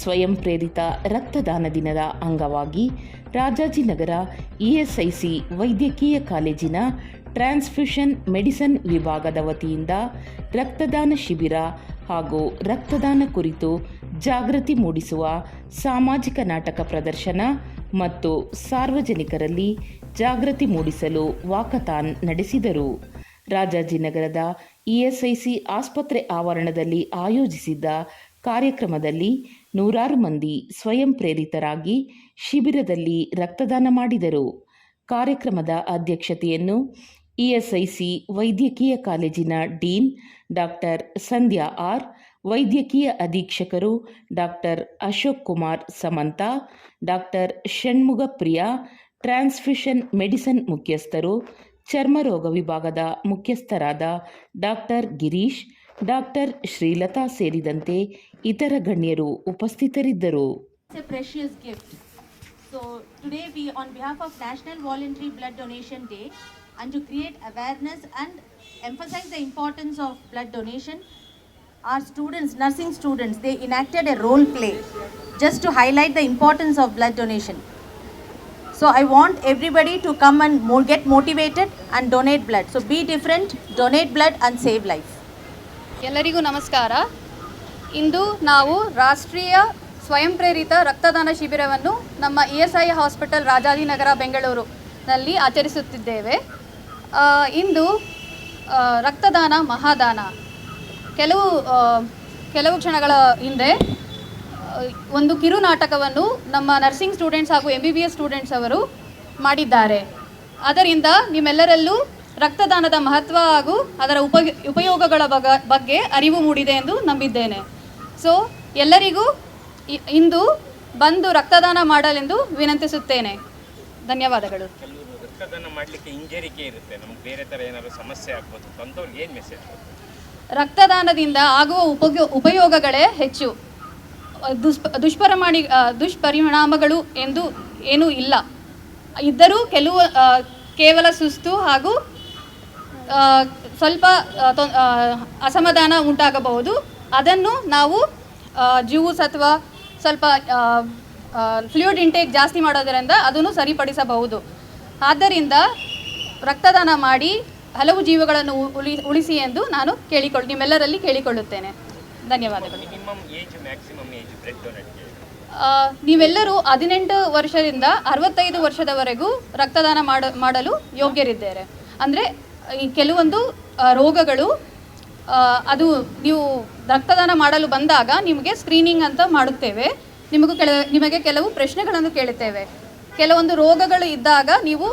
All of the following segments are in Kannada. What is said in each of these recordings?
ಸ್ವಯಂ ಪ್ರೇರಿತ ರಕ್ತದಾನ ದಿನದ ಅಂಗವಾಗಿ ರಾಜಾಜಿನಗರ ಇಎಸ್ಐಸಿ ವೈದ್ಯಕೀಯ ಕಾಲೇಜಿನ ಟ್ರಾನ್ಸ್ಫ್ಯೂಷನ್ ಮೆಡಿಸನ್ ವಿಭಾಗದ ವತಿಯಿಂದ ರಕ್ತದಾನ ಶಿಬಿರ ಹಾಗೂ ರಕ್ತದಾನ ಕುರಿತು ಜಾಗೃತಿ ಮೂಡಿಸುವ ಸಾಮಾಜಿಕ ನಾಟಕ ಪ್ರದರ್ಶನ ಮತ್ತು ಸಾರ್ವಜನಿಕರಲ್ಲಿ ಜಾಗೃತಿ ಮೂಡಿಸಲು ವಾಕಥಾನ್ ನಡೆಸಿದರು. ರಾಜಾಜಿನಗರದ ಇಎಸ್ಐಸಿ ಆಸ್ಪತ್ರೆ ಆವರಣದಲ್ಲಿ ಆಯೋಜಿಸಿದ್ದ ಕಾರ್ಯಕ್ರಮದಲ್ಲಿ ನೂರಾರು ಮಂದಿ ಸ್ವಯಂ ಪ್ರೇರಿತರಾಗಿ ಶಿಬಿರದಲ್ಲಿ ರಕ್ತದಾನ ಮಾಡಿದರು. ಕಾರ್ಯಕ್ರಮದ ಅಧ್ಯಕ್ಷತೆಯನ್ನು ಇಎಸ್ಐಸಿ ವೈದ್ಯಕೀಯ ಕಾಲೇಜಿನ ಡೀನ್ ಡಾಕ್ಟರ್ ಸಂಧ್ಯಾ ಆರ್, ವೈದ್ಯಕೀಯ ಅಧೀಕ್ಷಕರು doctor Ashok Kumar Samanta doctor Shanmuga Priya, transfusion medicine ಮುಖ್ಯಸ್ಥರು, ಚರ್ಮರೋಗ ವಿಭಾಗದ ಮುಖ್ಯಸ್ಥರಾದ ಡಾಕ್ಟರ್ ಗಿರೀಶ್ ಡಾಕ್ಟರ್ ಶ್ರೀಲತಾ ಸೇರಿದಂತೆ ಇತರ ಗಣ್ಯರು ಉಪಸ್ಥಿತರಿದ್ದರು. So today we, on behalf of National Voluntary Blood Donation Day, and to create awareness and emphasize the importance of blood donation, our students, nursing students, they enacted a role play just to highlight the importance of blood donation. So I want everybody to come and more get motivated and donate blood. So be different, donate blood and save life. ಎಲ್ಲರಿಗೂ ನಮಸ್ಕಾರ ಇಂದು ನಾವು ರಾಷ್ಟ್ರೀಯ ಸ್ವಯಂ ಪ್ರೇರಿತ ರಕ್ತದಾನ ಶಿಬಿರವನ್ನು ನಮ್ಮ E S I hospital Rajajinagar, ಬೆಂಗಳೂರಿನಲ್ಲಿ ಆಚರಿಸುತ್ತಿದ್ದೇವೆ. ಇಂದು ರಕ್ತದಾನ ಮಹಾದಾನ. ಕೆಲವು ಕೆಲವು ಕ್ಷಣಗಳ ಹಿಂದೆ ಒಂದು ಕಿರು ನಾಟಕವನ್ನು ನಮ್ಮ ನರ್ಸಿಂಗ್ ಸ್ಟೂಡೆಂಟ್ಸ್ ಹಾಗೂ M B B S students ಅವರು ಮಾಡಿದ್ದಾರೆ. ಅದರಿಂದ ನಿಮ್ಮೆಲ್ಲರಲ್ಲೂ ರಕ್ತದಾನದ ಮಹತ್ವ ಹಾಗೂ ಅದರ ಉಪ ಉಪಯೋಗಗಳ ಬಗ, ಬಗ್ಗೆ ಅರಿವು ಮೂಡಿದೆ ಎಂದು ನಂಬಿದ್ದೇನೆ. ಸೊ ಎಲ್ಲರಿಗೂ ಇಂದು ಬಂದು ರಕ್ತದಾನ ಮಾಡಲೆಂದು ವಿನಂತಿಸುತ್ತೇನೆ. ಧನ್ಯವಾದಗಳು. ಕೆಲವರು ರಕ್ತದಾನ ಮಾಡಲಿಕ್ಕೆ ಹಿಂಜರಿಕೆ ಇರುತ್ತೆ. ನಮ್ಗೆ ಬೇರೆ ಥರ ಏನಾದ್ರು ಸಮಸ್ಯೆ ಆಗ್ಬೋದು ಅಂಥವ್ರಿಗೆ ಏನು ಮೆಸೇಜ್ ರಕ್ತದಾನದಿಂದ ಆಗುವ ಉಪಯೋಗ ಉಪಯೋಗಗಳೇ ಹೆಚ್ಚು. ದುಷ್ಪ ದುಷ್ಪರಿಮಾಣಿ ದುಷ್ಪರಿಣಾಮಗಳು ಎಂದು ಏನೂ ಇಲ್ಲ. ಇದ್ದರೂ ಕೆಲವು ಕೇವಲ ಸುಸ್ತು ಹಾಗೂ ಸ್ವಲ್ಪ ಅಸಮಾಧಾನ ಉಂಟಾಗಬಹುದು. ಅದನ್ನು ನಾವು ಜ್ಯೂಸ್ ಅಥವಾ ಸ್ವಲ್ಪ ಫ್ಲೂಯಿಡ್ ಇಂಟೇಕ್ ಜಾಸ್ತಿ ಮಾಡೋದರಿಂದ ಅದನ್ನು ಸರಿಪಡಿಸಬಹುದು. ಆದ್ದರಿಂದ ರಕ್ತದಾನ ಮಾಡಿ ಹಲವು ಜೀವಗಳನ್ನು ಉಳಿ ಉಳಿಸಿ ಎಂದು ನಾನು ಕೇಳಿಕೊಳ್ಳಿ ನಿಮ್ಮೆಲ್ಲರಲ್ಲಿ ಕೇಳಿಕೊಳ್ಳುತ್ತೇನೆ. ಧನ್ಯವಾದಗಳು. ನೀವೆಲ್ಲರೂ ಹದಿನೆಂಟು ವರ್ಷದಿಂದ ಅರವತ್ತೈದು ವರ್ಷದವರೆಗೂ ರಕ್ತದಾನ ಮಾಡ ಮಾಡಲು ಯೋಗ್ಯರಿದ್ದಾರೆ. ಅಂದರೆ ಈ ಕೆಲವೊಂದು ರೋಗಗಳು ಅದು ನೀವು ರಕ್ತದಾನ ಮಾಡಲು ಬಂದಾಗ ನಿಮಗೆ ಸ್ಕ್ರೀನಿಂಗ್ ಅಂತ ಮಾಡುತ್ತೇವೆ. ನಿಮಗೂ ಕೆಲ ನಿಮಗೆ ಕೆಲವು ಪ್ರಶ್ನೆಗಳನ್ನು ಕೇಳುತ್ತೇವೆ. ಕೆಲವೊಂದು ರೋಗಗಳು ಇದ್ದಾಗ ನೀವು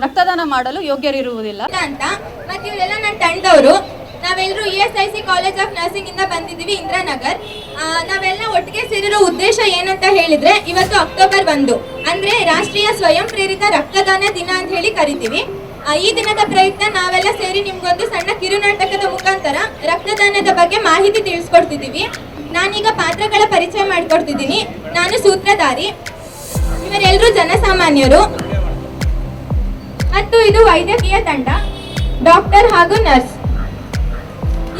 ರಕ್ತದಾನ ಮಾಡಲು ಯೋಗ್ಯರಿರುವುದಿಲ್ಲ. ಅಂತ. ಮತ್ತೆ ಇವರೆಲ್ಲ ನನ್ನ ತಂಡದವರು ನಾವೆಲ್ಲರೂ E S I C college of nursing ಇಂದ ಬಂದಿದ್ದೀವಿ, ಇಂದ್ರಾನಗರ್. ನಾವೆಲ್ಲ ಒಟ್ಟಿಗೆ ಸೇರಿರೋ ಉದ್ದೇಶ ಏನಂತ ಹೇಳಿದ್ರೆ, ಇವತ್ತು ಅಕ್ಟೋಬರ್ ಒಂದು. ಅಂದ್ರೆ ರಾಷ್ಟ್ರೀಯ ಸ್ವಯಂ ಪ್ರೇರಿತ ರಕ್ತದಾನ ದಿನ ಅಂತ ಹೇಳಿ ಕರಿತೀವಿ. ಈ ದಿನದ ಪ್ರಯತ್ನ ನಾವೆಲ್ಲ ಸೇರಿ ನಿಮ್ಗೊಂದು ಸಣ್ಣ ಕಿರುನಾಟಕದ ಮುಖಾಂತರ ರಕ್ತದಾನದ ಬಗ್ಗೆ ಮಾಹಿತಿ ತಿಳಿಸ್ಕೊಡ್ತಿದ್ದೀವಿ. ನಾನೀಗ ಪಾತ್ರಗಳ ಪರಿಚಯ ಮಾಡಿಕೊಡ್ತಿದ್ದೀನಿ. ನಾನು ಸೂತ್ರಧಾರಿ. ಇವರೆಲ್ಲರೂ ಜನಸಾಮಾನ್ಯರು. ಮತ್ತು ಇದು ವೈದ್ಯಕೀಯ ತಂಡ, ಡಾಕ್ಟರ್ ಹಾಗೂ ನರ್ಸ್.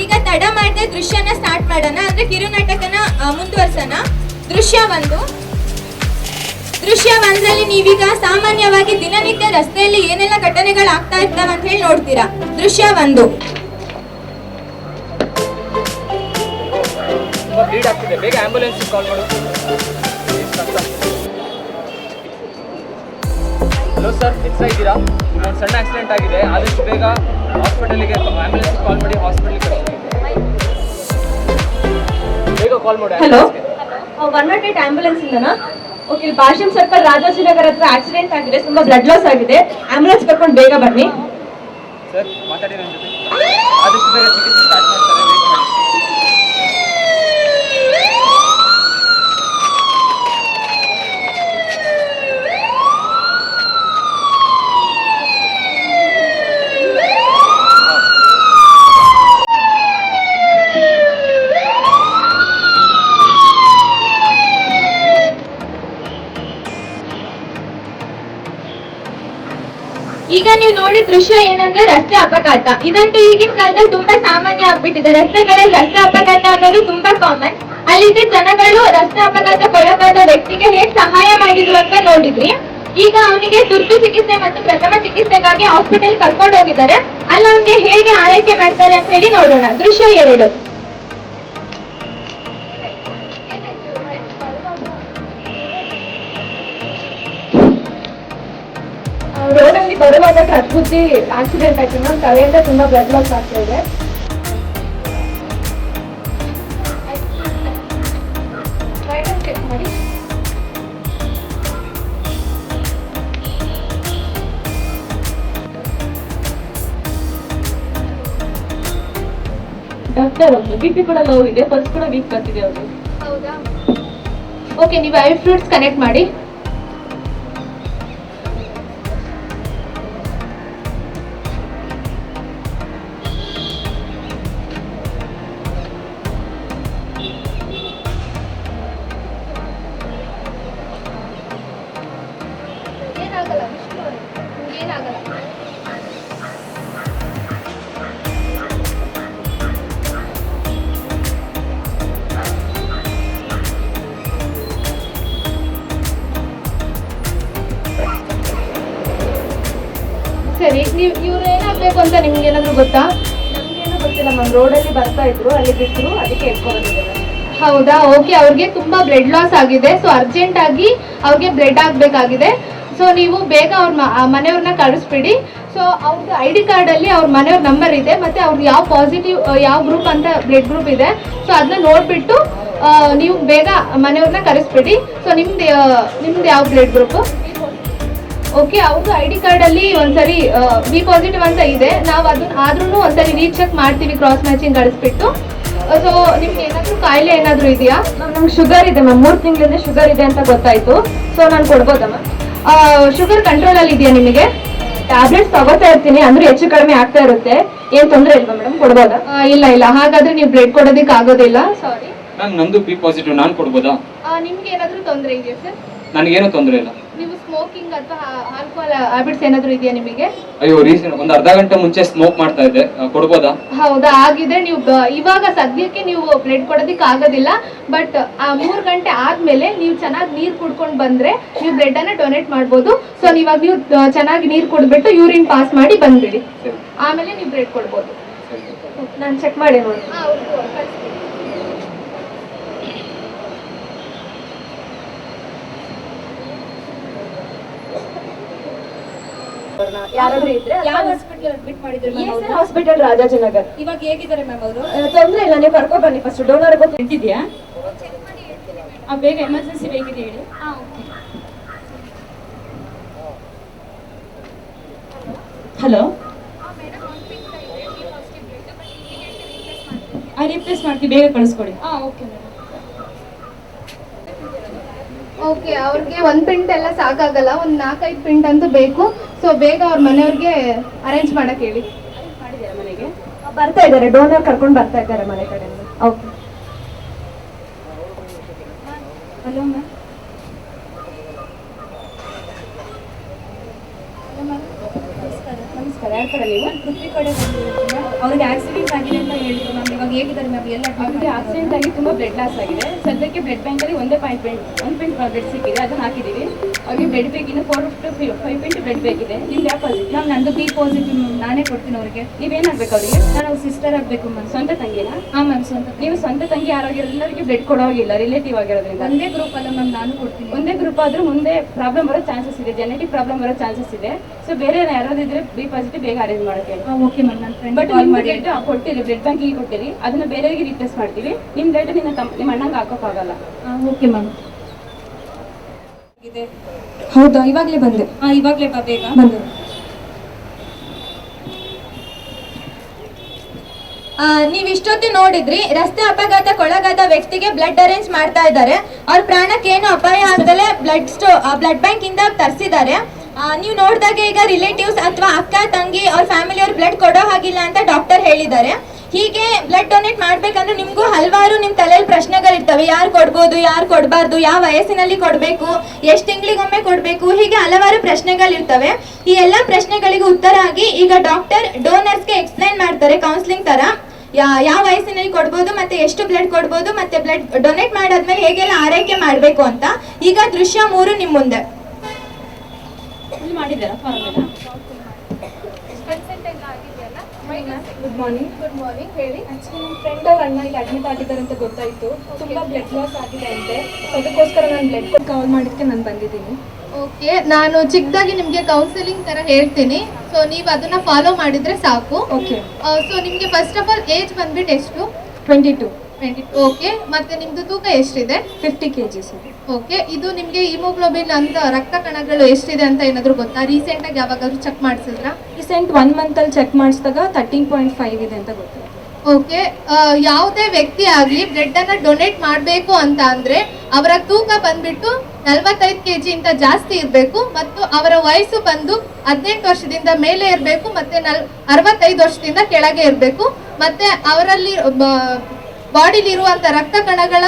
ಈಗ ತಡ ಮಾಡದೆ ದೃಶ್ಯನ ಸ್ಟಾರ್ಟ್ ಮಾಡೋಣ. ಅಂದ್ರೆ ಕಿರುನಾಟಕನ ಮುಂದುವರ್ಸೋಣ. ದೃಶ್ಯ ಒಂದು. ದೃಶ್ಯ ಒಂದರಲ್ಲಿ ನೀವೀಗ ಸಾಮಾನ್ಯವಾಗಿ ದಿನನಿತ್ಯ ರಸ್ತೆಯಲ್ಲಿ ಏನೆಲ್ಲ ಘಟನೆಗಳು ಆಗ್ತಾ ಇರ್ತಾವ ಅಂತ ಹೇಳಿ ನೋಡ್ತೀರಾ? ದೃಶ್ಯ ಒಂದು. ಬೇಗ ಆಂಬ್ಯುಲೆನ್ಸ್ ಕಾಲ್ ಮಾಡು. ಹಲೋ ಸರ್ ಎಕ್ಸ್ಟ್ರಾ ಇದ್ದೀರಾ? ಒಂದು ಸಣ್ಣ ಆಕ್ಸಿಡೆಂಟ್ ಆಗಿದೆ. ಆದಷ್ಟು ಬೇಗ ಹಾಸ್ಪಿಟಲಿಗೆ ಆಂಬ್ಯುಲೆನ್ಸ್ ಕಾಲ್ ಮಾಡಿ ಹಾಸ್ಪಿಟಲ್ಗೆ ಬೇಗ ಕಾಲ್ ಮಾಡಿ hello one nought eight ambulance ಇಂದನಾ? ಓಕೆ ಭಾಷಂ ಸರ್ಕಲ್ ರಾಜಾಜಿನಗರ್ ಹತ್ರ ಆಕ್ಸಿಡೆಂಟ್ ಆಗಿದೆ, ತುಂಬಾ ಬ್ಲಡ್ ಲಾಸ್ ಆಗಿದೆ. ಆಂಬುಲೆನ್ಸ್ ಕರ್ಕೊಂಡು ಬೇಗ ಬನ್ನಿ. ಸರ್ ಮಾತಾಡಿ ಆದಷ್ಟು ಬೇಗ ಚಿಕಿತ್ಸೆ ಸ್ಟಾರ್ಟ್ ಮಾಡ್ತಾರೆ. ಈಗ ನೀವು ನೋಡಿದ ದೃಶ್ಯ ಏನಂದ್ರೆ ರಸ್ತೆ ಅಪಘಾತ. ಇದಂತೂ ಈಗಿನ ಕಾಲದಲ್ಲಿ ತುಂಬಾ ಸಾಮಾನ್ಯ ಆಗ್ಬಿಟ್ಟಿದೆ. ರಸ್ತೆಗಳಲ್ಲಿ ರಸ್ತೆ ಅಪಘಾತ ಅನ್ನೋದು ತುಂಬಾ ಕಾಮನ್ ಅಲ್ಲಿದ್ದ ಜನಗಳು ರಸ್ತೆ ಅಪಘಾತಕ್ಕೊಳಗಾದ ವ್ಯಕ್ತಿಗೆ ಹೇಗ್ ಸಹಾಯ ಮಾಡಿದ್ರು ಅಂತ ನೋಡಿದ್ರಿ ಈಗ ಅವನಿಗೆ ತುರ್ತು ಚಿಕಿತ್ಸೆ ಮತ್ತು ಪ್ರಥಮ ಚಿಕಿತ್ಸೆಗಾಗಿ ಹಾಸ್ಪಿಟಲ್ ಕರ್ಕೊಂಡು ಹೋಗಿದ್ದಾರೆ. ಅಲ್ಲಿ ಅವನಿಗೆ ಹೇಗೆ ಆರೈಕೆ ಮಾಡ್ತಾರೆ ಅಂತ ಹೇಳಿ ನೋಡೋಣ. ದೃಶ್ಯ ಎರಡು. ಟ್ರಕ್ ಆಕ್ಸಿಡೆಂಟ್ ಆಯ್ತು ಮ್ಯಾಮ್ ತಲೆಯಿಂದ ತುಂಬಾ ಬ್ಲಡ್ ಲಾಸ್ ಆಗ್ತಾ ಇದೆ. ಡಾಕ್ಟರ್ ಬಿ ಪಿ ಕೂಡ ಲೋ ಇದೆ ಪಲ್ಸ್ ಕೂಡ ವೀಕ್ ಬರ್ತಿದೆ ಅವರು ಹೌದಾ? ಓಕೆ ನೀವು ಐ ಫ್ರೂಟ್ಸ್ ಕನೆಕ್ಟ್ ಮಾಡಿ. ಗೊತ್ತಾ? ನಮ್ಗೇನು ಗೊತ್ತಿಲ್ಲ ಮ್ಯಾಮ್ ರೋಡಲ್ಲಿ ಬರ್ತಾ ಇದ್ರು ಅಲ್ಲಿ ಬಿದ್ರು ಅದಕ್ಕೆ ಎತ್ಕೊಂಡು ಬಂದಿದ್ದೇವೆ ಹೌದಾ? ಓಕೆ ಅವ್ರಿಗೆ ತುಂಬಾ ಬ್ಲಡ್ ಲಾಸ್ ಆಗಿದೆ. ಸೊ ಅರ್ಜೆಂಟ್ ಆಗಿ ಅವ್ರಿಗೆ ಬ್ಲಡ್ ಆಗ್ಬೇಕಾಗಿದೆ. ಸೊ ನೀವು ಬೇಗ ಅವ್ರ ಮನೆಯವ್ರನ್ನ ಕಳಿಸ್ಬಿಡಿ. ಸೊ ಅವ್ರದ್ದು ಐ ಡಿ ಕಾರ್ಡಲ್ಲಿ ಅವ್ರ ಮನೆಯವ್ರ ನಂಬರ್ ಇದೆ ಮತ್ತೆ ಅವ್ರದ್ದು ಯಾವ ಪಾಸಿಟಿವ್ ಯಾವ ಗ್ರೂಪ್ ಅಂತ ಬ್ಲಡ್ ಗ್ರೂಪ್ ಇದೆ. ಸೊ ಅದನ್ನ ನೋಡ್ಬಿಟ್ಟು ನೀವು ಬೇಗ ಮನೆಯವ್ರನ್ನ ಕರೆಸ್ಬಿಡಿ ಸೊ ನಿಮ್ದು ನಿಮ್ದು ಯಾವ ಬ್ಲಡ್ ಗ್ರೂಪ್ ಓಕೆ ಅವ್ರದ್ದು ಐ ಡಿ ಕಾರ್ಡಲ್ಲಿ ಒಂದ್ಸರಿ ಬಿ ಪಾಸಿಟಿವ್ ಅಂತ ಇದೆ. ನಾವು ಅದನ್ನ ಆದ್ರೂ ಒಂದ್ಸರಿ ರೀಚೆಕ್ ಮಾಡ್ತೀವಿ ಕ್ರಾಸ್ ಮ್ಯಾಚಿಂಗ್ ಕಳಿಸ್ಬಿಟ್ಟು. ಸೊ ನಿಮ್ಗೆ ಏನಾದ್ರೂ ಕಾಯಿಲೆ ಏನಾದ್ರೂ ಇದೆಯಾ? ಮ್ಯಾಮ್ ನಮ್ಗೆ ಶುಗರ್ ಇದೆ ಮ್ಯಾಮ್. ಮೂರು ತಿಂಗಳಿಂದ ಶುಗರ್ ಇದೆ ಅಂತ ಗೊತ್ತಾಯ್ತು. ಸೊ ನಾನು ಕೊಡ್ಬೋದಾ ಮ್ಯಾಮ್? ಶುಗರ್ ಕಂಟ್ರೋಲ್ ಅಲ್ಲಿ ಇದೆಯಾ ನಿಮಗೆ? ಟ್ಯಾಬ್ಲೆಟ್ಸ್ ತಗೋತಾ ಇರ್ತೀನಿ. ಅಂದ್ರೆ ಹೆಚ್ಚು ಕಡಿಮೆ ಆಗ್ತಾ ಇರುತ್ತೆ. ಏನ್ ತೊಂದರೆ ಇಲ್ವಾ ಮೇಡಮ್ ಕೊಡ್ಬೋದಾ? ಇಲ್ಲ ಇಲ್ಲ. ಹಾಗಾದ್ರೆ ನೀವು ಬ್ಲಡ್ ಕೊಡೋದಕ್ಕೆ ಆಗೋದಿಲ್ಲ. ಸಾರಿ ಮ್ಯಾಮ್ ನಂದು ಬಿ ಪಾಸಿಟಿವ್ ನಾನು ಕೊಡ್ಬೋದಾ? ನಿಮ್ಗೆ ಏನಾದ್ರೂ ತೊಂದರೆ ಇದೆಯಾ ಸರ್ ನನಗೇನು ತೊಂದರೆ ಇಲ್ಲ. ನೀವು ಸ್ಮೋಕಿಂಗ್ ಅಥವಾ ಆಲ್ಕೋಹಾಲ್ ಹ್ಯಾಬಿಟ್ಸ್ ಏನಾದರೂ ಇದೆಯಾ ನಿಮಗೆ? ಅಯ್ಯೋ ರೀಸನ್ ಒಂದು ಅರ್ಧ ಗಂಟೆ ಮುಂಚೆ ಸ್ಮೋಕ್ ಮಾಡ್ತಾ ಇದ್ದೆ. ಕೊಡ್ಬೋದಾ? ಹೌದಾ? ಆಗಿದೆ ನೀವು ಬ- ಇವಾಗ ಸದ್ಯಕ್ಕೆ ನೀವು ಬ್ಲಡ್ ಕೊಡೋದಕ್ಕೆ ಆಗೋದಿಲ್ಲ ಬಟ್ ಆ ಮೂರು ಗಂಟೆ ಆದ್ಮೇಲೆ ನೀವು ಚೆನ್ನಾಗಿ ನೀರು ಕುಡ್ಕೊಂಡು ಬಂದ್ರೆ ನೀವು ಬ್ಲಡ್ ಅನ್ನ ಡೊನೇಟ್ ಮಾಡ್ಬೋದು. ಸೊ ಇವಾಗ ನೀವು ಆ, ಚೆನ್ನಾಗಿ ನೀರು ಕುಡ್ಬಿಟ್ಟು ಯೂರಿನ್ ಪಾಸ್ ಮಾಡಿ ಬಂದ್ಬಿಡಿ. ಸರಿ. ಆಮೇಲೆ ನೀವು ಬ್ಲಡ್ ಕೊಡ್ಬೋದು. ಸರಿ. ನಾನು ಚೆಕ್ ಮಾಡಿ ನೋಡಿ ಯಾರಾದ್ರೂ ಇದ್ರೆ ಯಾವ ಹಾಸ್ಪಿಟಲ್ ಅಡ್ಮಿಟ್ ಮಾಡಿದ್ರು ಹಾಸ್ಪಿಟಲ್ ರಾಜಾಜಿನಗರ್. ಇವಾಗ ಹೇಗಿದ್ದಾರೆ ಮ್ಯಾಮ್ ಅವರು? ತೊಂದ್ರೆ ಇಲ್ಲ ನೀವು ಕರ್ಕೊ ಬನ್ನಿ ಫಸ್ಟ್ ಡೋನರ್ ಗೊತ್ತು ಇಟ್ಟಿದ್ಯಾ ಬೇಗ ಎಮರ್ಜೆನ್ಸಿ ಬೇಕಿದೆ ಹೇಳಿ. ಹಲೋ? ರಿಪ್ಲೇಸ್ ಮಾಡ್ತೀವಿ ಬೇಗ ಕಳಿಸ್ಕೊಡಿ. ಓಕೆ ಅವ್ರಿಗೆ ಒಂದು ಪಿಂಟ್ ಎಲ್ಲ ಸಾಕಾಗಲ್ಲ ಒಂದು ನಾಲ್ಕೈದು ಪ್ರಿಂಟ್ ಅಂತೂ ಬೇಕು. ಸೊ ಬೇಗ ಅವ್ರ ಮನೆಯವ್ರಿಗೆ ಅರೇಂಜ್ ಮಾಡಕ್ ಹೇಳಿ. ಮನೆಗೆ ಬರ್ತಾ ಇದ್ದಾರೆ ಡೋನರ್ ಕರ್ಕೊಂಡು ಬರ್ತಾ ಇದ್ದಾರೆ ಮನೆ ಕಡೆಯಿಂದ. ಓಕೆ ಹಲೋ ಮ್ಯಾಮ್ ನಮಸ್ಕಾರ. ಯಾರ ಕಡೆ ನೀವು? ಪೃಥ್ವಿ ಕಡೆ ಅವ್ರಿಗೆ ಆಕ್ಸಿಡೆಂಟ್ ಆಗಿದೆ ಅಂತ ಹೇಳಿದ್ರು ಮ್ಯಾಮ್ ಇವಾಗ ಹೇಗಿದ್ದಾರೆ ಮ್ಯಾಮ್ ಎಲ್ಲ ಅವ್ರಿಗೆ ಆಕ್ಸಿಡೆಂಟ್ ಆಗಿ ತುಂಬಾ ಬ್ಲಡ್ ಲಾಸ್ ಆಗಿದೆ. ಸದ್ಯಕ್ಕೆ ಬ್ಲಡ್ ಬ್ಯಾಂಕ್ ಅಲ್ಲಿ ಒಂದೇ ಪಾಯಿಂಟ್ ಒಂದು ಪಿಂಟ್ ಬ್ಲಡ್ ಸಿಕ್ಕಿದೆ. ಅದನ್ನ ಹಾಕಿದೀವಿ ಅವ್ರಿಗೆ blood ಬೇಕಿನ್ನು four to five into blood ಬೇಕಿದೆ ನಿಮ್ಗೆ ಯಾವ ಪಾಸಿಟಿವ್ ಮ್ಯಾಮ್ ನಂದು ಬಿ ಪಾಸಿಟಿವ್ ನಾನೇ ಕೊಡ್ತೀನಿ ಅವ್ರಿಗೆ. ನೀವೇನಾಗ್ಬೇಕು ಅವರಿಗೆ? ನಾನು ಸಿಸ್ಟರ್ ಆಗಬೇಕು ಮ್ಯಾಮ್ ಸ್ವಂತ ತಂಗಿನ? ಹಾಂ ಮ್ಯಾಮ್ ಸ್ವಂತ ನೀವು ಸ್ವಂತ ತಂಗಿ ಯಾರಾಗಿರೋ ಎಲ್ಲರಿಗೆ ಬ್ಲಡ್ ಕೊಡೋಗಿಲ್ಲ ರಿಲೇಟಿವ್ ಆಗಿರೋದ್ರಿಂದ. ಒಂದೇ ಗ್ರೂಪ್ ಅಲ್ಲ ಮ್ಯಾಮ್ ನಾನು ಕೊಡ್ತೀನಿ. ಒಂದೇ ಗ್ರೂಪ್ ಆದ್ರೂ ಮುಂದೆ ಪ್ರಾಬ್ಲಮ್ ಬರೋ ಚಾನ್ಸಸ್ ಇದೆ. ಜೆನೆಟಿಕ್ ಪ್ರಾಬ್ಲಮ್ ಬರೋ ಚಾನ್ಸಸ್ ಇದೆ. ಸೊ ಬೇರೆ ಯಾರಾದಿದ್ರೆ ಬಿ ಪಾಸಿಟಿವ್ ಬೇಗ ಅರೇಂಜ್ ಮಾಡಕ್ಕೆ. ಓಕೆ ಮ್ಯಾಮ್ ನನ್ನ ಫ್ರೆಂಡ್ ಬಟ್ ಕಾಲ್ ನಿಮ್ಮ ಮಾಡಿ. ಕೊಟ್ಟಿರಿ ಬ್ಲಡ್ ಬ್ಯಾಂಕಿಗೆ ಕೊಟ್ಟಿರಿ ಅದನ್ನ ಬೇರೆಯವರಿಗೆ ರಿಪ್ಲೇಸ್ ಮಾಡ್ತೀವಿ. ನಿಮ್ಮ ಬ್ಲಡ್ ನಿನ್ನ ತಮ್ಮ ನಿಮ್ಮ ಅಣ್ಣಂಗೆ ಹಾಕೋಕ್ಕಾಗಲ್ಲ. ಓಕೆ ಮ್ಯಾಮ್ ಹೌದಾ? ಇವಾಗಲೇ ಬಂದೆ. ಹಾಂ ಇವಾಗಲೇ ಬಾ ಬೇಗ. ಬಂದೆ. ನೀವು ಇಷ್ಟೊತ್ತು ನೋಡಿದ್ರಿ ರಸ್ತೆ ಅಪಘಾತಕ್ಕೊಳಗಾದ ವ್ಯಕ್ತಿಗೆ ಬ್ಲಡ್ ಅರೇಂಜ್ ಮಾಡ್ತಾ ಇದ್ದಾರೆ. ಅವ್ರ ಪ್ರಾಣಕ್ಕೆ ಏನು ಅಪಾಯ ಆಗ್ದಲೆ ಬ್ಲಡ್ ಸ್ಟೋ ಬ್ಲಡ್ ಬ್ಯಾಂಕ್ ಇಂದ ತರಿಸಿದ್ದಾರೆ. ನೀವು ನೋಡಿದಾಗ ಈಗ ರಿಲೇಟಿವ್ಸ್ ಅಥವಾ ಅಕ್ಕ ತಂಗಿ ಅವ್ರ ಫ್ಯಾಮಿಲಿ ಅವ್ರ ಬ್ಲಡ್ ಕೊಡೋ ಹಾಗಿಲ್ಲ ಅಂತ ಡಾಕ್ಟರ್ ಹೇಳಿದ್ದಾರೆ. ಹೀಗೆ ಬ್ಲಡ್ ಡೊನೇಟ್ ಮಾಡ್ಬೇಕಂದ್ರೆ ನಿಮ್ಗೂ ಹಲವಾರು ನಿಮ್ಮ ತಲೆಯಲ್ಲಿ ಪ್ರಶ್ನೆಗಳಿರ್ತವೆ. ಯಾರು ಕೊಡ್ಬೋದು, ಯಾರು ಕೊಡಬಾರ್ದು, ಯಾವ ವಯಸ್ಸಿನಲ್ಲಿ ಕೊಡಬೇಕು, ಎಷ್ಟು ತಿಂಗಳಿಗೊಮ್ಮೆ ಕೊಡಬೇಕು, ಹೀಗೆ ಹಲವಾರು ಪ್ರಶ್ನೆಗಳಿರ್ತವೆ. ಈ ಎಲ್ಲ ಪ್ರಶ್ನೆಗಳಿಗೆ ಉತ್ತರ ಆಗಿ ಈಗ ಡಾಕ್ಟರ್ ಡೋನರ್ಸ್ಗೆ ಎಕ್ಸ್ಪ್ಲೈನ್ ಮಾಡ್ತಾರೆ ಕೌನ್ಸಿಲಿಂಗ್ ತರ. ಯಾವ ವಯಸ್ಸಿನಲ್ಲಿ ಕೊಡ್ಬೋದು ಮತ್ತೆ ಎಷ್ಟು ಬ್ಲಡ್ ಕೊಡ್ಬೋದು, ಮತ್ತೆ ಬ್ಲಡ್ ಡೊನೇಟ್ ಮಾಡಾದ್ಮೇಲೆ ಹೇಗೆಲ್ಲ ಆರೈಕೆ ಮಾಡಬೇಕು ಅಂತ. ಈಗ ದೃಶ್ಯ ಮೂರು ನಿಮ್ಮ ಮುಂದೆ. ಗುಡ್ ಮಾರ್ನಿಂಗ್ ಗುಡ್ ಮಾರ್ನಿಂಗ್ ಹೇಳಿ ಆಕ್ಚುಲಿ ಫ್ರೆಂಡ್ ಅವ್ರ ಅಣ್ಣ ಇಲ್ಲಿ ಅಡ್ಮಿಟ್ ಆಗಿದ್ದಾರೆ ಅಂತ ಗೊತ್ತಾಯ್ತು. ತುಂಬಾ ಬ್ಲಡ್ ಲಾಸ್ ಆಗಿದೆ ಅಂತೆ. ಅದಕ್ಕೋಸ್ಕರ ನಾನು ಬ್ಲಡ್ ಕಾಲ್ ಮಾಡಿದ್ದಕ್ಕೆ ನಾನು ಬಂದಿದ್ದೀನಿ. ಓಕೆ ನಾನು ಚಿಕ್ಕದಾಗಿ ನಿಮಗೆ ಕೌನ್ಸಿಲಿಂಗ್ ತರ ಹೇಳ್ತೀನಿ. ಸೊ ನೀವು ಅದನ್ನ ಫಾಲೋ ಮಾಡಿದ್ರೆ ಸಾಕು. ಓಕೆ ಸೊ ನಿಮಗೆ ಫಸ್ಟ್ ಆಫ್ ಆಲ್ ಏಜ್ ಬಂದ್ಬಿಟ್ಟು ಎಷ್ಟು? ಟ್ವೆಂಟಿ ಟು ಟ್ವೆಂಟಿ ಓಕೆ ಮತ್ತೆ ನಿಮ್ದು ತೂಕ ಎಷ್ಟಿದೆ? ಫಿಫ್ಟಿ ಕೆ ಜಿಸ್ ಓಕೆ ಇದು ನಿಮಗೆ ಹಿಮೋಗ್ಲೋಬಿನ್ ಅಂತ ರಕ್ತ ಕಣಗಳು ಎಷ್ಟಿದೆ ಅಂತ ಏನಾದರೂ ಗೊತ್ತಾ? ರೀಸೆಂಟ್ ಆಗಿ ಯಾವಾಗಾದ್ರೂ ಚೆಕ್ ಮಾಡಿಸಿದ್ರಾ? ರೀಸೆಂಟ್ ಒನ್ ಅಲ್ಲಿ ಚೆಕ್ ಮಾಡಿಸಿದಾಗ ತರ್ಟೀನ್ ಪಾಯಿಂಟ್ ಫೈವ್ ಇದೆ ಅಂತ ಗೊತ್ತು. ಓಕೆ ಯಾವುದೇ ವ್ಯಕ್ತಿ ಆಗಲಿ ಬ್ಲಡ್ ಅನ್ನ ಡೊನೇಟ್ ಮಾಡಬೇಕು ಅಂತ ಅಂದ್ರೆ ಅವರ ತೂಕ ಬಂದ್ಬಿಟ್ಟು ನಲ್ವತ್ತೈದು ಕೆ ಇಂತ ಜಾಸ್ತಿ ಇರಬೇಕು ಮತ್ತು ಅವರ ವಯಸ್ಸು ಬಂದು ಹದಿನೆಂಟು ವರ್ಷದಿಂದ ಮೇಲೆ ಇರಬೇಕು ಮತ್ತೆ ನಲ್ ಅರವತ್ತೈದು ವರ್ಷದಿಂದ ಕೆಳಗೆ ಇರಬೇಕು. ಮತ್ತೆ ಅವರಲ್ಲಿ ಬಾಡಿಲಿ ಇರುವಂತ ರಕ್ತ ಕಣಗಳ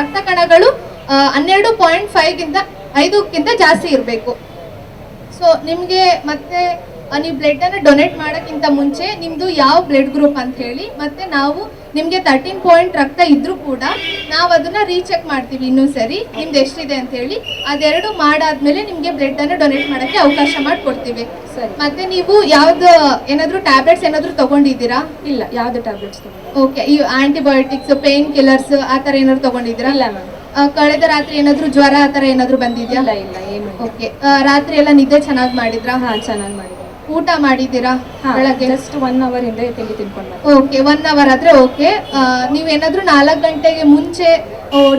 ರಕ್ತ ಕಣಗಳು ಹನ್ನೆರಡು ಪಾಯಿಂಟ್ ಫೈವ್ಗಿಂತ ಐದಕ್ಕಿಂತ ಜಾಸ್ತಿ ಇರಬೇಕು. ಸೊ ನಿಮಗೆ ಮತ್ತೆ ನೀವು ಬ್ಲಡ್ ಅನ್ನು ಡೊನೇಟ್ ಮಾಡೋಕ್ಕಿಂತ ಮುಂಚೆ ನಿಮ್ದು ಯಾವ ಬ್ಲಡ್ ಗ್ರೂಪ್ ಅಂತ ಹೇಳಿ ಮತ್ತೆ ನಾವು ನಿಮಗೆ ತರ್ಟೀನ್ ಪಾಯಿಂಟ್ ರಕ್ತ ಇದ್ರೂ ಕೂಡ ನಾವು ಅದನ್ನ ರೀಚೆಕ್ ಮಾಡ್ತೀವಿ ಇನ್ನೂ ಸರಿ ನಿಮ್ದು ಎಷ್ಟಿದೆ ಅಂತ ಹೇಳಿ ಅದೆರಡು ಮಾಡಾದ್ಮೇಲೆ ನಿಮಗೆ ಬ್ಲಡ್ ಅನ್ನು ಡೊನೇಟ್ ಮಾಡೋಕ್ಕೆ ಅವಕಾಶ ಮಾಡಿಕೊಡ್ತೀವಿ. ಸರಿ. ಮತ್ತೆ ನೀವು ಯಾವ್ದು ಏನಾದರೂ ಟ್ಯಾಬ್ಲೆಟ್ಸ್ ಏನಾದರೂ ತಗೊಂಡಿದ್ದೀರಾ? ಇಲ್ಲ ಯಾವ್ದು ಟ್ಯಾಬ್ಲೆಟ್ಸ್ ಓಕೆ ಈ ಆಂಟಿಬಯೋಟಿಕ್ಸ್ ಪೇನ್ ಕಿಲ್ಲರ್ಸ್ ಆ ಥರ ಏನಾದ್ರು ತಗೊಂಡಿದ್ದೀರಾ? ಇಲ್ಲ ಮ್ಯಾಮ್ ಕಳೆದ ರಾತ್ರಿ ಏನಾದರೂ ಜ್ವರ ಆ ಥರ ಏನಾದರೂ ಬಂದಿದೆಯಾ? ಇಲ್ಲ ಇಲ್ಲ ಏನು ಓಕೆ ರಾತ್ರಿ ಎಲ್ಲ ನಿದ್ದೆ ಚೆನ್ನಾಗಿ ಮಾಡಿದ್ರಾ? ಹಾ ಚೆನ್ನಾಗಿ ಮಾಡಿದ್ದೀನಿ ಊಟ ಮಾಡಿದ್ದೀರಾ? ಬೆಳಗ್ಗೆ? ಜಸ್ಟ್ ಒನ್ ಅವರ್ ಹಿಂದೆ ತಿಂಡಿ ತಿನ್ಕೊಂಡು ಓಕೆ ಒನ್ ಅವರ್ ಆದ್ರೆ ಓಕೆ ನೀವೇನಾದ್ರೂ ನಾಲ್ಕು ಗಂಟೆಗೆ ಮುಂಚೆ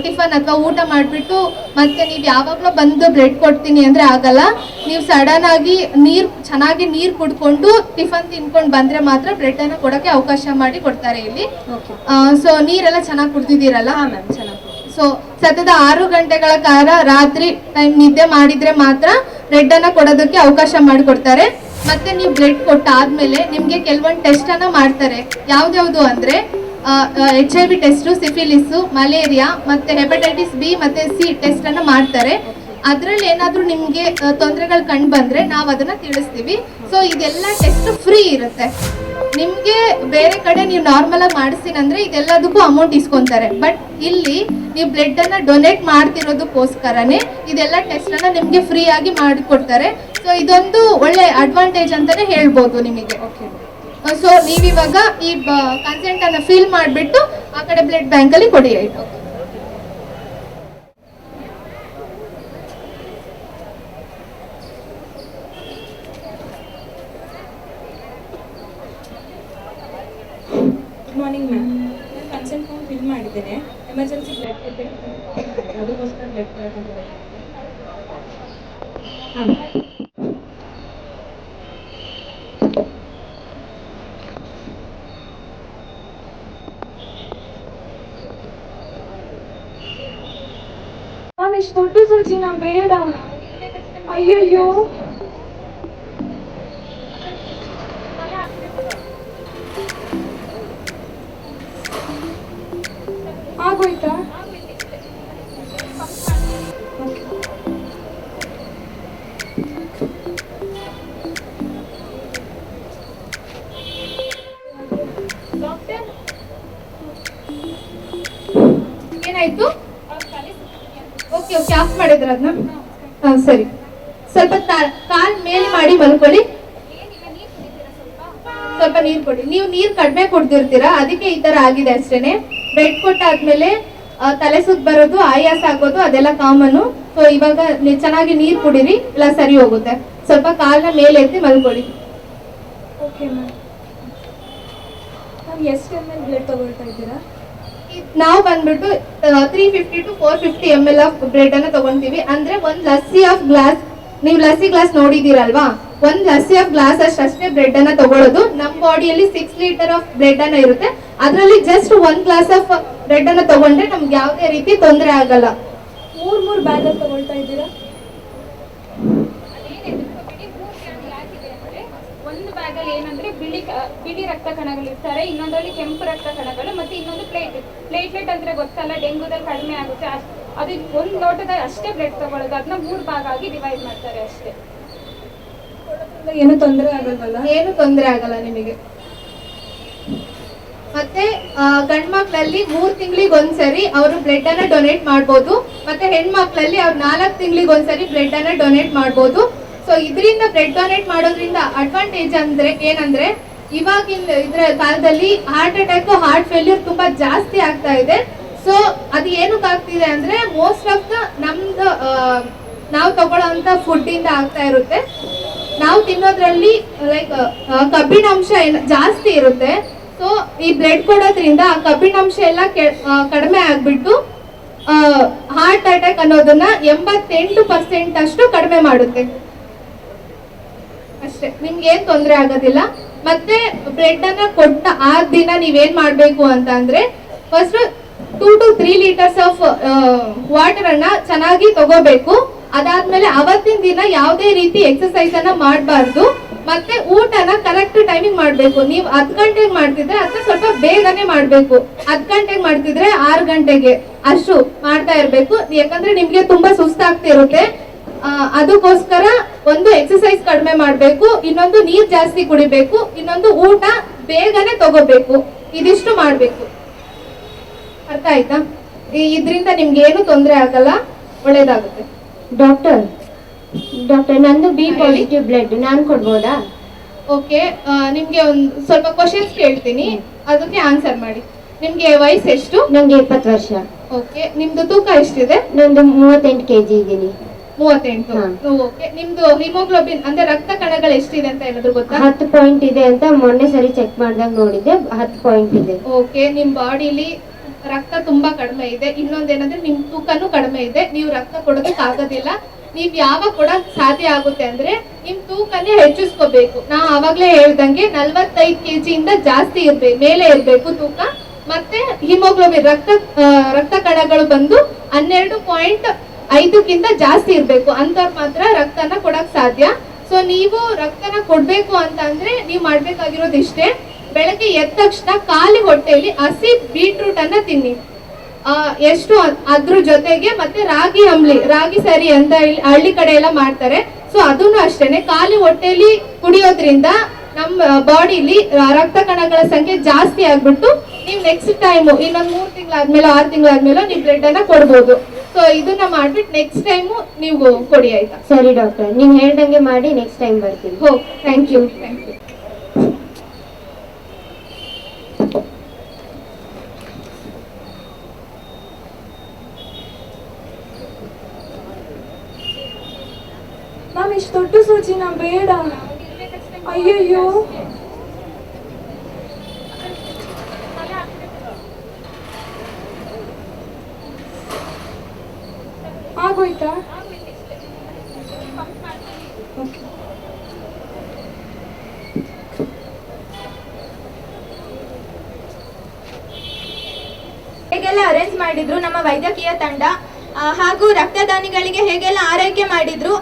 ಟಿಫನ್ ಅಥವಾ ಊಟ ಮಾಡಿಬಿಟ್ಟು ಮತ್ತೆ ನೀವು ಯಾವಾಗಲೂ ಬಂದು ಬ್ರೆಡ್ ಕೊಡ್ತೀನಿ ಅಂದ್ರೆ ಆಗಲ್ಲ. ನೀವು ಸಡನ್ ಆಗಿ ನೀರು ಚೆನ್ನಾಗಿ ನೀರು ಕುಡ್ಕೊಂಡು ಟಿಫನ್ ತಿನ್ಕೊಂಡು ಬಂದ್ರೆ ಮಾತ್ರ ಬ್ರೆಡ್ ಅನ್ನ ಕೊಡೋಕ್ಕೆ ಅವಕಾಶ ಮಾಡಿ ಕೊಡ್ತಾರೆ ಇಲ್ಲಿ. ಸೊ ನೀರೆಲ್ಲ ಚೆನ್ನಾಗಿ ಕುಡ್ದಿದ್ದೀರಲ್ಲ? ಹಾ ಮ್ಯಾಮ್ ಚೆನ್ನಾಗಿ ಸೊ ಸತತ ಆರು ಗಂಟೆಗಳ ಕಾಲ ರಾತ್ರಿ ಟೈಮ್ ನಿದ್ದೆ ಮಾಡಿದ್ರೆ ಮಾತ್ರ ಬ್ರೆಡ್ ಅನ್ನ ಕೊಡೋದಕ್ಕೆ ಅವಕಾಶ ಮಾಡಿಕೊಡ್ತಾರೆ ಮತ್ತೆ ನೀವು ಬ್ಲಡ್ ಕೊಟ್ಟಾದ್ಮೇಲೆ ನಿಮ್ಗೆ ಕೆಲವೊಂದು ಟೆಸ್ಟ್ ಅನ್ನ ಮಾಡ್ತಾರೆ. ಯಾವ್ದ್ಯಾವ್ದು ಅಂದ್ರೆ H I V test syphilis malaria ಮತ್ತೆ ಹೆಪಟೈಟಿಸ್ ಬಿ ಮತ್ತೆ ಸಿ ಟೆಸ್ಟ್ ಅನ್ನ ಮಾಡ್ತಾರೆ. ಅದ್ರಲ್ಲಿ ಏನಾದ್ರೂ ನಿಮ್ಗೆ ತೊಂದರೆಗಳು ಕಂಡು ಬಂದ್ರೆ ನಾವು ಅದನ್ನ ತಿಳಿಸ್ತೀವಿ. ಸೊ ಇದೆಲ್ಲ ಟೆಸ್ಟ್ ಫ್ರೀ ಇರುತ್ತೆ. ನಿಮ್ಗೆ ಬೇರೆ ಕಡೆ ನೀವು ನಾರ್ಮಲ್ ಆಗಿ ಮಾಡಿಸ್ತೀನಿ ಅಂದ್ರೆ ಇದೆಲ್ಲದಕ್ಕೂ ಅಮೌಂಟ್ ಇಸ್ಕೊಂತಾರೆ. ಬಟ್ ಇಲ್ಲಿ ನೀವು ಬ್ಲಡ್ ಅನ್ನ ಡೊನೇಟ್ ಮಾಡ್ತಿರೋದಕ್ಕೋಸ್ಕರನೇ ಇದೆಲ್ಲ ಟೆಸ್ಟ್ ಅನ್ನ ನಿಮ್ಗೆ ಫ್ರೀ ಆಗಿ ಮಾಡಿಕೊಡ್ತಾರೆ. ಸೊ ಇದೊಂದು ಒಳ್ಳೆ ಅಡ್ವಾಂಟೇಜ್ ಅಂತಾನೆ ಹೇಳ್ಬೋದು ನಿಮಗೆ. ಓಕೆ ಸೊ ನೀವಿವಾಗ ಈ ಕನ್ಸೆಂಟ್ ಅನ್ನ ಫಿಲ್ ಮಾಡಿಬಿಟ್ಟು ಆ ಕಡೆ ಬ್ಲಡ್ ಬ್ಯಾಂಕ್ ಅಲ್ಲಿ ಕೊಡಿ, ಆಯ್ತು ಗುಡ್ ಮಾರ್ನಿಂಗ್ ಮ್ಯಾಮ್ ನಾನು ಕನ್ಸಲ್ಟ್ ಫಾರ್ಮ್ ಫಿಲ್ ಮಾಡಿದ್ದೇನೆ ಎಮರ್ಜೆನ್ಸಿ ಬ್ಲಡ್ ಕೊಡಬೇಕು ಅದಕ್ಕೋಸ್ಕರ ಬ್ಲಡ್ ಕೊಡೋಕೆ ಹಾಂ ನಾನು ಇಷ್ಟು ದೊಡ್ಡ ಸಜ್ಜಿನ ಬೇಡ. ಅಯ್ಯಯ್ಯೋ. ಆಗೋಯ್ತಾ? ಏನಾಯ್ತು? ಓಕೆ ಓಕೆ, ಆಫ್ ಮಾಡಿದ್ರ ಅದನ್ನ ಸರಿ. ಸ್ವಲ್ಪ ಕಾಲ್ ಮೇಲೆ ಮಾಡಿ ಮಲ್ಕೊಳ್ಳಿ. ಸ್ವಲ್ಪ ನೀರು ಕೊಡಿ. ನೀವು ನೀರು ಕಡಿಮೆ ಕುಡ್ದಿರ್ತೀರಾ, ಅದಕ್ಕೆ ಈ ತರ ಆಗಿದೆ ಅಷ್ಟೇನೆ. ಬೆಡ್ ಕೊಟ್ಟಾದ್ಮೇಲೆ ತಲೆ ಸುತ್ತ ಬರೋದು, ಆಯಾಸ ಆಗೋದು, ಅದೆಲ್ಲ ಕಾಮನ್ ಸೊ ಇವಾಗ ನೀವು ಚೆನ್ನಾಗಿ ನೀರು ಕುಡೀರಿ, ಇಲ್ಲ ಸರಿ ಹೋಗುತ್ತೆ. ಸ್ವಲ್ಪ ಕಾಲ್ನ ಮೇಲೆ ಎತ್ತಿ ಮಲ್ಕೊಳ್ಳಿ. ಓಕೆ ಮ್ಯಾಮ್ ಎಷ್ಟು ಎಂ ಬ್ಲಡ್ ತಗೊಳ್ತಾ ಇದ್ದೀರಾ? ನಾವು ಬಂದ್ಬಿಟ್ಟು three fifty to four fifty M L of blood ಅನ್ನ ತಗೊಂತೀವಿ. ಅಂದ್ರೆ ಒಂದ್ ಲಸ್ಸಿ ಆಫ್ ಗ್ಲಾಸ್ ನೀವು ಲಸ್ಸಿ ಗ್ಲಾಸ್ ನೋಡಿದೀರಲ್ವಾ ಒಂದ್ ಲಸ್ಸಿ ಆಫ್ ಗ್ಲಾಸ್ ಅಷ್ಟು ಬ್ರೆಡ್ ಅನ್ನ ತಗೊಳ್ಳೋದು ನಮ್ಮ ಬಾಡಿಯಲ್ಲಿ ಸಿಕ್ಸ್ ಲೀಟರ್ ಆಫ್ ಬ್ರೆಡ್ ಅನ್ನ ಇರುತ್ತೆ. ಅದರಲ್ಲಿ ಜಸ್ಟ್ ಒಂದ್ ಗ್ಲಾಸ್ ಆಫ್ ಬ್ರೆಡ್ ಅನ್ನ ತಗೊಂಡ್ರೆ ನಮ್ಗೆ ಯಾವುದೇ ರೀತಿ ತೊಂದರೆ ಆಗಲ್ಲ. ಮೂರು ಮೂರು ಬ್ಯಾಗ್ ತಗೊಳ್ತಾ ಇದ್ದೀರಾ ಒಂದು ಬ್ಯಾಗಲ್ಲಿ ಏನಂದ್ರೆ ಬಿಳಿ ರಕ್ತ ಕಣಗಳು ಇರ್ತಾರೆ ಇನ್ನೊಂದರಲ್ಲಿ ಕೆಂಪು ರಕ್ತ ಕಣಗಳು ಮತ್ತೆ ಇನ್ನೊಂದು ಪ್ಲೇಟ್ ಪ್ಲೇಟ್ಲೆಟ್ ಅಂದ್ರೆ ಗೊತ್ತಲ್ಲ ಡೆಂಗುದಲ್ಲಿ ಕಡಿಮೆ ಆಗುತ್ತೆ ಅದು ಒಂದು ಲೋಟದ ಅಷ್ಟೇ ಬ್ಲಡ್ ತಗೊಳ್ಳೋದು ಅದನ್ನ ಮೂರು ಭಾಗ ಆಗಿ ಡಿವೈಡ್ ಮಾಡ್ತಾರೆ ಅಷ್ಟೇ. ಏನು ತೊಂದರೆ ಆಗಲ್ವಲ್ಲ? ಏನು ತೊಂದರೆ ಆಗಲ್ಲ ನಿಮಗೆ. ಮತ್ತೆ ಗಂಡ್ಮಕ್ಳಲ್ಲಿ ಗಂಡ್ ಮಕ್ಳಲ್ಲಿ ಮೂರ್ ತಿಂಗಳಿಗೆ ಒಂದ್ಸರಿ ಅವರು ಬ್ಲಡ್ ಅನ್ನ ಡೊನೇಟ್ ಮಾಡ್ಬೋದು ಮತ್ತೆ ಹೆಣ್ಮಕ್ಳಲ್ಲಿ ಅವ್ರು ನಾಲ್ಕು ತಿಂಗಳಿಗೆ ಒಂದ್ಸರಿ ಬ್ಲಡ್ ಅನ್ನ ಡೊನೇಟ್ ಮಾಡ್ಬೋದು. ಸೊ ಇದರಿಂದ ಬ್ಲಡ್ ಡೊನೇಟ್ ಮಾಡೋದ್ರಿಂದ ಅಡ್ವಾಂಟೇಜ್ ಅಂದ್ರೆ ಏನಂದ್ರೆ ಇವಾಗಿನ ಇದ್ರ ಕಾಲದಲ್ಲಿ ಹಾರ್ಟ್ ಅಟ್ಯಾಕ್ ಹಾರ್ಟ್ ಫೇಲ್ಯೂರ್ ತುಂಬಾ ಜಾಸ್ತಿ ಆಗ್ತಾ ಇದೆ. ಸೊ ಅದು ಏನಕ್ಕೆ ಆಗ್ತಿದೆ ಅಂದ್ರೆ ಮೋಸ್ಟ್ ಆಫ್ ದ ನಮ್ದು ನಾವು ತಗೊಳ್ಳೋಂಥ ಫುಡ್ ಇಂದ ಆಗ್ತಾ ಇರುತ್ತೆ. ನಾವು ತಿನ್ನೋದ್ರಲ್ಲಿ ಲೈಕ್ ಕಬ್ಬಿಣಾಂಶ ಅಂಶ ಜಾಸ್ತಿ ಇರುತ್ತೆ. ಸೊ ಈ ಬ್ಲಡ್ ಕೊಡೋದ್ರಿಂದ ಆ ಕಬ್ಬಿಣಾಂಶ ಎಲ್ಲ ಕೆ- ಕಡಿಮೆ ಆಗ್ಬಿಟ್ಟು ಹಾರ್ಟ್ ಅಟ್ಯಾಕ್ ಅನ್ನೋದನ್ನ ಎಂಬತ್ತೆಂಟು ಪರ್ಸೆಂಟ್ ಅಷ್ಟು ಕಡಿಮೆ ಮಾಡುತ್ತೆ. ಅಷ್ಟೇ. ನಿಮ್ಗೆ ಏನ್ ತೊಂದರೆ ಆಗೋದಿಲ್ಲ? ಮತ್ತೆ ಬ್ರೆಡ್ ಅನ್ನ ಕೊಟ್ಟ ಆ ದಿನ ನೀವೇನ್ ಮಾಡ್ಬೇಕು ಅಂತ ಅಂದ್ರೆ first two to three litres of water ಅನ್ನ ಚೆನ್ನಾಗಿ ತಗೋಬೇಕು. ಅದಾದ್ಮೇಲೆ ಅವತ್ತಿನ ದಿನ ಯಾವುದೇ ರೀತಿ ಎಕ್ಸಸೈಸ್ ಅನ್ನ ಮಾಡಬಾರ್ದು. ಮತ್ತೆ ಊಟನ ಕರೆಕ್ಟ್ ಟೈಮಿಂಗ್ ಮಾಡ್ಬೇಕು. ನೀವು ಹತ್ತು ಗಂಟೆಗೆ ಮಾಡ್ತಿದ್ರೆ ಅದನ್ನ ಸ್ವಲ್ಪ ಬೇಗನೆ ಮಾಡ್ಬೇಕು. ಹತ್ ಗಂಟೆಗೆ ಮಾಡ್ತಿದ್ರೆ ಆರು ಗಂಟೆಗೆ ಅಷ್ಟು ಮಾಡ್ತಾ ಇರ್ಬೇಕು. ಯಾಕಂದ್ರೆ ನಿಮ್ಗೆ ತುಂಬಾ ಸುಸ್ತಾಗ್ತಿರುತ್ತೆ. ಅದಕ್ಕೋಸ್ಕರ ಒಂದು ಎಕ್ಸಸೈಸ್ ಕಡಿಮೆ ಮಾಡಬೇಕು ಇನ್ನೊಂದು ನೀರ್ ಜಾಸ್ತಿ ಕುಡಿಬೇಕು ಇನ್ನೊಂದು ಊಟ ಬೇಗನೆ ತಗೋಬೇಕು. ಇದಿಷ್ಟು ಮಾಡಬೇಕು. ಅರ್ಥ ಆಯ್ತಾ? ಇದರಿಂದ ನಿಮ್ಗೆ ಏನು ತೊಂದರೆ ಆಗಲ್ಲ ಒಳ್ಳೇದಾಗುತ್ತೆ. ಡಾಕ್ಟರ್ ಡಾಕ್ಟರ್ ನಂದು ಬಿ. ಪಾಸಿಟಿವ್ ಬ್ಲಡ್ ನಾನು ಕೊಡ್ಬೋದಾ? ಓಕೆ ನಿಮ್ಗೆ ಒಂದು ಸ್ವಲ್ಪ ಕ್ವಶನ್ಸ್ ಕೇಳ್ತೀನಿ. ಅದಕ್ಕೆ ಆನ್ಸರ್ ಮಾಡಿ. ನಿಮ್ಗೆ ವಯಸ್ಸು ಎಷ್ಟು ನನಗೆ ಇಪ್ಪತ್ತು ವರ್ಷ. ಓಕೆ ನಿಮ್ದು ತೂಕ ಎಷ್ಟಿದೆ? ನಂದು ಮೂವತ್ತೆಂಟು ಕೆ ಜಿ ಇದ್ದೀನಿ. ಮೂವತ್ತೆಂಟು. ಓಕೆ. ನಿಮ್ದು ಹಿಮೋಗ್ಲೋಬಿನ್ ಅಂದ್ರೆ ರಕ್ತ ಕಣಗಳು ಎಷ್ಟಿದೆ ಅಂತ ಏನಾದ್ರು ಗೊತ್ತಾ? ಹತ್ತು ಪಾಯಿಂಟ್ ಇದೆ ಅಂತ ಮೊನ್ನೆ ಸರಿ ಚೆಕ್ ಮಾಡಿದಾಗ ನೋಡಿದ್ದೆ. ಹತ್ತು ಪಾಯಿಂಟ್ ಇದೆ. ಓಕೆ. ನಿಮ್ ಬಾಡಿಲಿ ರಕ್ತ ತುಂಬಾ ಕಡಿಮೆ ಇದೆ. ಇನ್ನೊಂದೇನಂದ್ರೆ ನಿಮ್ ತೂಕನೂ ಕಡಿಮೆ ಇದೆ. ನೀವು ರಕ್ತ ಕೊಡೋದಕ್ಕೆ ಆಗೋದಿಲ್ಲ. ನೀವ್ ಯಾವಾಗ ಕೊಡಕ್ ಸಾಧ್ಯ ಆಗುತ್ತೆ ಅಂದ್ರೆ ನಿಮ್ ತೂಕನೇ ಹೆಚ್ಚಿಸ್ಕೋಬೇಕು. ನಾ ಅವಾಗ್ಲೇ ಹೇಳ್ದಂಗೆ ನಲ್ವತ್ತೈದು ಕೆಜಿ ಇಂದ ಜಾಸ್ತಿ ಇರ್ಬೇಕು ಮೇಲೆ ಇರ್ಬೇಕು ತೂಕ. ಮತ್ತೆ ಹಿಮೋಗ್ಲೋಬಿನ್ ರಕ್ತ ರಕ್ತ ಕಣಗಳು ಬಂದು ಹನ್ನೆರಡು ಪಾಯಿಂಟ್ ಐದಕ್ಕಿಂತ ಜಾಸ್ತಿ ಇರಬೇಕು. ಅಂತವ್ರು ಮಾತ್ರ ರಕ್ತನ ಕೊಡಕ್ ಸಾಧ್ಯ. ಸೊ ನೀವು ರಕ್ತನ ಕೊಡ್ಬೇಕು ಅಂತ ಅಂದ್ರೆ ನೀವು ಮಾಡ್ಬೇಕಾಗಿರೋದು ಇಷ್ಟೇ. ಬೆಳಗ್ಗೆ ಎದ್ದ ತಕ್ಷಣ ಖಾಲಿ ಹೊಟ್ಟೆಯಲ್ಲಿ ಹಸಿ ಬೀಟ್ರೂಟ್ ಅನ್ನ ತಿನ್ನಿ. ಎಷ್ಟು ಅದ್ರ ಜೊತೆಗೆ ಮತ್ತೆ ರಾಗಿ ಅಂಬ್ಲಿ, ರಾಗಿ ಸರಿ ಅಂತ ಹಳ್ಳಿ ಕಡೆ ಎಲ್ಲ ಮಾಡ್ತಾರೆ. ಸೊ ಅದನ್ನು ಅಷ್ಟೇನೆ. ಖಾಲಿ ಹೊಟ್ಟೆಯಲ್ಲಿ ಕುಡಿಯೋದ್ರಿಂದ ನಮ್ಮ ಬಾಡಿಲಿ ರಕ್ತ ಕಣಗಳ ಸಂಖ್ಯೆ ಜಾಸ್ತಿ ಆಗ್ಬಿಟ್ಟು, ನೀವು ನೆಕ್ಸ್ಟ್ ಟೈಮ್ ಇನ್ನೊಂದು ಮೂರ್ ತಿಂಗಳಾದ್ಮೇಲೆ, ಆರು ತಿಂಗಳಾದ್ಮೇಲೆ ನೀವು ಬ್ಲಡ್ ಅನ್ನ ಕೊಡ್ಬೋದು. ಸೊ ಇದನ್ನ ಮಾಡ್ಬಿಟ್ಟು ನೆಕ್ಸ್ಟ್ ಟೈಮು ನೀವು ಕೊಡಿ ಆಯ್ತಾ? ಸರಿ ಡಾಕ್ಟರ್ ನೀವು ಹೇಳ್ದಂಗೆ ಮಾಡಿ ನೆಕ್ಸ್ಟ್ ಟೈಮ್ ಬರ್ತೀನಿ. ಹೋ thank you thank you ma'am ಇಷ್ಟು ದೊಡ್ಡ ಸೂಚಿನ ಬೇಡ. ಅಯ್ಯಯ್ಯೋ. ಹೇಗೆಲ್ಲ ಅರೇಂಜ್ ಮಾಡಿದ್ರು? ನಮ್ಮ ವೈದ್ಯಕೀಯ ತಂಡ ಹಾಗೂ ರಕ್ತದಾನಿಗಳಿಗೆ ಹೇಗೆಲ್ಲ ಆರೈಕೆ ಮಾಡಿದ್ರು?